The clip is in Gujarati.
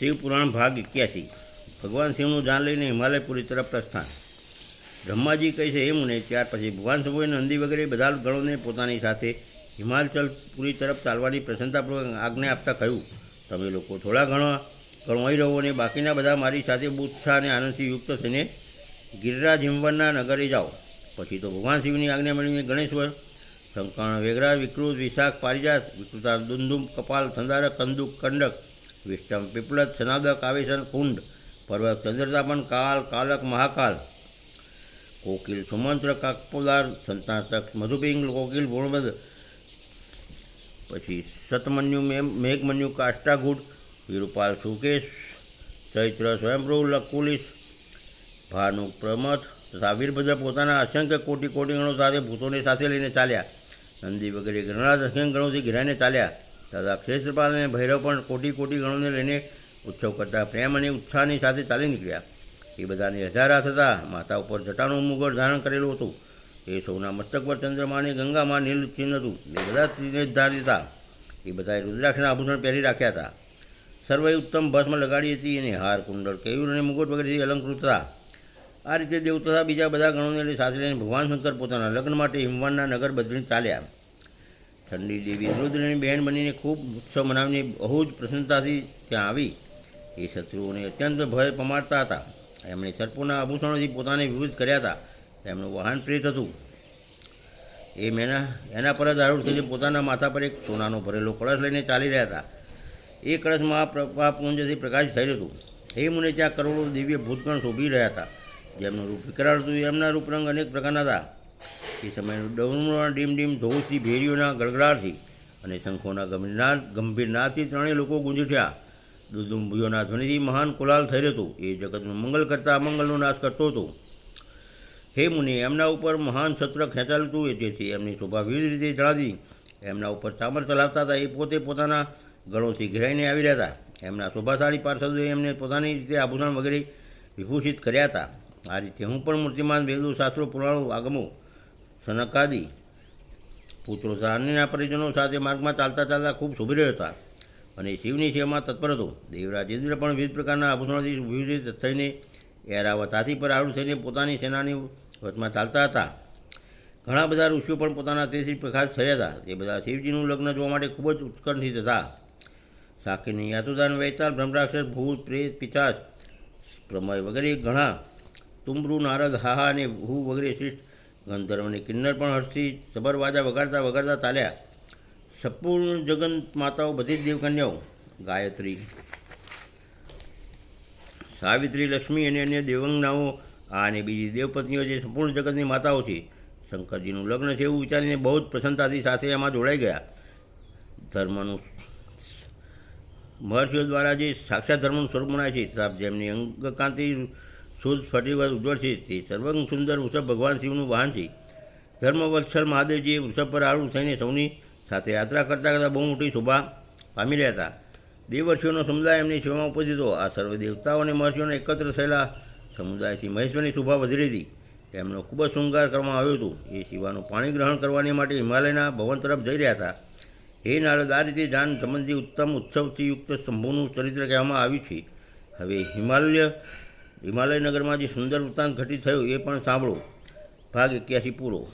શિવ પુરાણ ભાગ એક્યાસી. ભગવાન શિવનું જાન લઈને હિમાલયપુરી તરફ પ્રસ્થાન. બ્રહ્માજી કહે છે એ મુને, ત્યાર પછી ભગવાન શંભુએ નંદી વગેરે બધા ગણોને પોતાની સાથે હિમાચલ પુરી તરફ ચાલવાની પ્રસન્નતાપૂર્વક આજ્ઞા આપતા કહ્યું. તમે લોકો થોડા ઘણા ગણવાઈ રહો અને બાકીના બધા મારી સાથે ઉત્સાહ અને આનંદથી યુક્ત થઈને ગિરિરાજ હિમવનના નગરે જાઓ. પછી તો ભગવાન શિવની આજ્ઞા મળીને ગણેશ્વર શંકર વેગરા વિકૃત વિશાખ, પારિજાત વિકૃતા દુંદુમ કપાલ થંદારક કંદુક, કંડક વિષ્ટમ પીપળત સનાદક આવેશન કુંડ, પર્વત ચંદ્રતાપન કાલ, કાલક મહાકાલ. કોકિલ સુમંત્ર કાકપોદાર સંતાનતક મધુપિંગ કોકિલ ગુણબદ પછી સતમન્યુ મેઘમન્યુ કાષ્ટાગુડ વિરૂપાલ સુકેશ, ચૈત્ર સ્વયંપ્રભુ લકુલિસ ભાનુ પ્રમથ તથા વીરભદ્ર પોતાના અસંખ્ય કોટી કોટી ગણો સાથે ભૂતોને સાથે લઈને ચાલ્યા. નંદી વગેરે ઘણા અસંખ્ય ગણોથી ઘેરાઈને ચાલ્યા. તથા ક્ષેત્રપાલ અને ભૈરવ પણ કોટી કોટી ગણોને લઈને ઉત્સવ કરતા પ્રેમ અને ઉત્સાહની સાથે ચાલી નીકળ્યા. એ બધાને હજારા થતા માથા ઉપર જટાનું મુગર ધારણ કરેલું હતું. એ સૌના મસ્તક પર ચંદ્રમાને ગંગામાં નીલ હતું. એ બધા સ્ત્રીને ધારી હતા. એ બધાએ રુદ્રાક્ષના આભૂષણ પહેરી રાખ્યા હતા. સર્વે ઉત્તમ ભસ્મ લગાડી હતી અને હાર, કુંડળ, કેયુર અને મુગટ વગેરેથી અલંકૃત હતા. આ રીતે દેવ તથા બીજા બધા ગણોને લઈ સાથે લઈને ભગવાન શંકર પોતાના લગ્ન માટે હિમવાનના નગર બદલીને ચાલ્યા. ઠંડી દેવી રુદ્રની બહેન બનીને ખૂબ ઉત્સવ મનાવીને બહુ જ પ્રસન્નતાથી ત્યાં આવી. એ શત્રુઓને અત્યંત ભય પમાડતા હતા. એમણે સર્પોના આભૂષણોથી પોતાને વિરુદ્ધ કર્યા હતા. એમનું વાહન પ્રેત હતું. એ મેના, એના પર જ આરૂઢ થઈને પોતાના માથા પર એક સોનાનો ભરેલો કળશ લઈને ચાલી રહ્યા હતા. એ કળશમાં પ્રભાપુંજથી પ્રકાશ થયેલું હતું. એ મુને, ત્યાં કરોડો દિવ્ય ભૂતગણ શોભી રહ્યા હતા. જેમનું રૂપ વિકરાળ હતું, એમના રૂપરંગ અનેક પ્રકારના હતા. એ સમયે ડમરૂના ડીમ ડીમ ધોસથી ભેરીઓના ગળગડાથી અને શંખોના ગંભીરના ગંભીરનાથથી ત્રણેય લોકો ગુંજઠ્યા દુદુંબીઓના ધ્વનિથી મહાન કોલાલ થઈ રહ્યો હતો. એ જગતનું મંગલ કરતા અમંગલનો નાશ કરતો હતો. હે મુનિ, એમના ઉપર મહાન છત્ર ખેંચાયેલું હતું એ તેથી એમની શોભા વિવિધ રીતે જણાવી એમના ઉપર ચામર ચલાવતા હતા એ પોતે પોતાના ગળોથી ઘેરાઈને આવી રહ્યા હતા. એમના શોભાશાળી પાર્ષદોએ એમને પોતાની રીતે આભૂષણ વગેરે વિભૂષિત કર્યા હતા. આ રીતે હું પણ મૂર્તિમાન વેદો શાસ્ત્રો પુરાણો આગમો સનકાદી. પુત્રો અન્યના પરિજનો સાથે માર્ગમાં ચાલતા ચાલતા ખૂબ સુભર્યો હતા. અને શિવની સેવામાં તત્પર હતો. દેવરાજ પણ વિવિધ પ્રકારના આભૂષણોથી વિવિધ થઈને એરાવત હાથી પર આરૂઢ થઈને પોતાની સેનાની વચમાં ચાલતા હતા. ઘણા બધા ઋષિઓ પણ પોતાના તેજથી પ્રકાશ થયા હતા. તે બધા શિવજીનું લગ્ન જોવા માટે ખૂબ જ ઉત્કંઠિત હતા. સાકીની યાતુદાન વૈતાલ બ્રહ્મરાક્ષસ, ભૂત, પ્રેત પિતાશ પ્રમય વગેરે ઘણા તુંબરુ નારદ, હાહા અને ભૂ વગેરે શ્રેષ્ઠ ગંધર્વ અને કિન્નર પણ હર્ષથી સબરવાજા વગાડતા વગાડતા ચાલ્યા. સંપૂર્ણ જગન માતાઓ બધી જ દેવકન્યાઓ. ગાયત્રી, સાવિત્રી, લક્ષ્મી અને અન્ય દેવંગનાઓ. આ અને બીજી દેવપત્નીઓ જે સંપૂર્ણ જગતની માતાઓ છે. શંકરજીનું લગ્ન છે એવું વિચારીને બહુ જ પ્રસન્નતાથી સાથે એમાં જોડાઈ ગયા. ધર્મનું મહર્ષિઓ દ્વારા જે સાક્ષાત ધર્મનું સ્વરૂપ મનાય છે જેમની અંગકાંતિ શુદ્ધ ફરીવાર ઉજ્જવળ છે. તે સર્વંગ સુંદર વૃષભ ભગવાન શિવનું વાહન છે. ધર્મવત્સલ મહાદેવજીએ વૃષભ પર આરૂઢ થઈને સૌની સાથે યાત્રા કરતાં કરતાં બહુ મોટી શોભા પામી રહ્યા હતા. દેવર્ષિઓનો સમુદાય એમની સેવામાં ઉપસ્થિત હતો. આ સર્વ દેવતાઓ અને મહર્ષિઓને એકત્ર થયેલા સમુદાયથી મહેશ્વરની શોભા વધી રહી હતી. એમનો ખૂબ જ શૃંગાર કરવામાં આવ્યો હતો. એ શિવાનું પાણી ગ્રહણ કરવાની માટે હિમાલયના ભવન તરફ જઈ રહ્યા હતા. હે નારદ, આ રીતે જાન સંબંધી ઉત્તમ ઉત્સવથી યુક્ત સ્તંભોનું ચરિત્ર કહેવામાં આવ્યું છે. હવે હિમાલય હિમાલય નગરમાં જે સુંદર વૃત્તાંત ઘટિત થયું એ પણ સાંભળો. ભાગ એક્યાસી પૂરો.